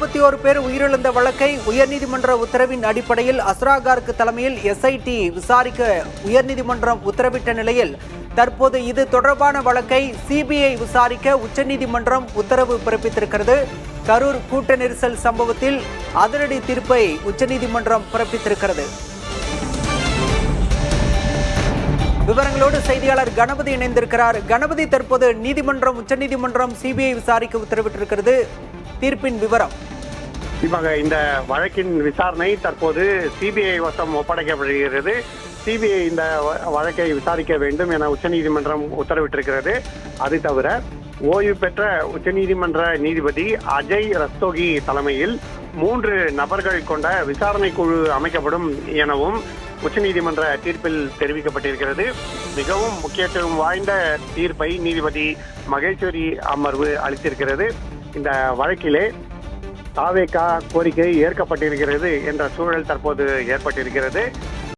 முப்பத்தி ஒரு பேர் உயிரிழந்த வழக்கை உயர்நீதிமன்ற உத்தரவின் அடிப்படையில் அஸ்ராகார்க்கு தலைமையில் எஸ்ஐடி விசாரிக்க உயர்நீதிமன்றம் உத்தரவிட்ட நிலையில் தற்போது இது தொடர்பான வழக்கை சிபிஐ விசாரிக்க உச்சநீதிமன்றம் உத்தரவு பிறப்பித்திருக்கிறது. கரூர் கூட்ட நெரிசல் சம்பவத்தில் அதிரடி தீர்ப்பை உச்சநீதிமன்றம் பிறப்பித்திருக்கிறது. விவரங்களோடு செய்தியாளர் கணபதி இணைந்திருக்கிறார். கணபதி தற்போது நீதிமன்றம் உச்சநீதிமன்றம் சிபிஐ விசாரிக்க உத்தரவிட்டிருக்கிறது. தீர்ப்பின் விவரம். இவங்க இந்த வழக்கின் விசாரணை தற்போது சிபிஐ வசம் ஒப்படைக்கப்படுகிறது. சிபிஐ இந்த வ- வழக்கை விசாரிக்க வேண்டும் என உச்சநீதிமன்றம் உத்தரவிட்டிருக்கிறது. அது தவிர ஓய்வு பெற்ற உச்சநீதிமன்ற நீதிபதி அஜய் ரஸ்தோகி தலைமையில் மூன்று நபர்கள் கொண்ட விசாரணை குழு அமைக்கப்படும் எனவும் உச்சநீதிமன்ற தீர்ப்பில் தெரிவிக்கப்பட்டிருக்கிறது. மிகவும் முக்கியத்துவம் வாய்ந்த தீர்ப்பை நீதிபதி மகேஸ்வரி அமர்வு அளித்திருக்கிறது. இந்த வழக்கிலே தாவேகா கோரிக்கை ஏற்கப்பட்டிருக்கிறது என்ற சூழல் தற்போது ஏற்பட்டிருக்கிறது.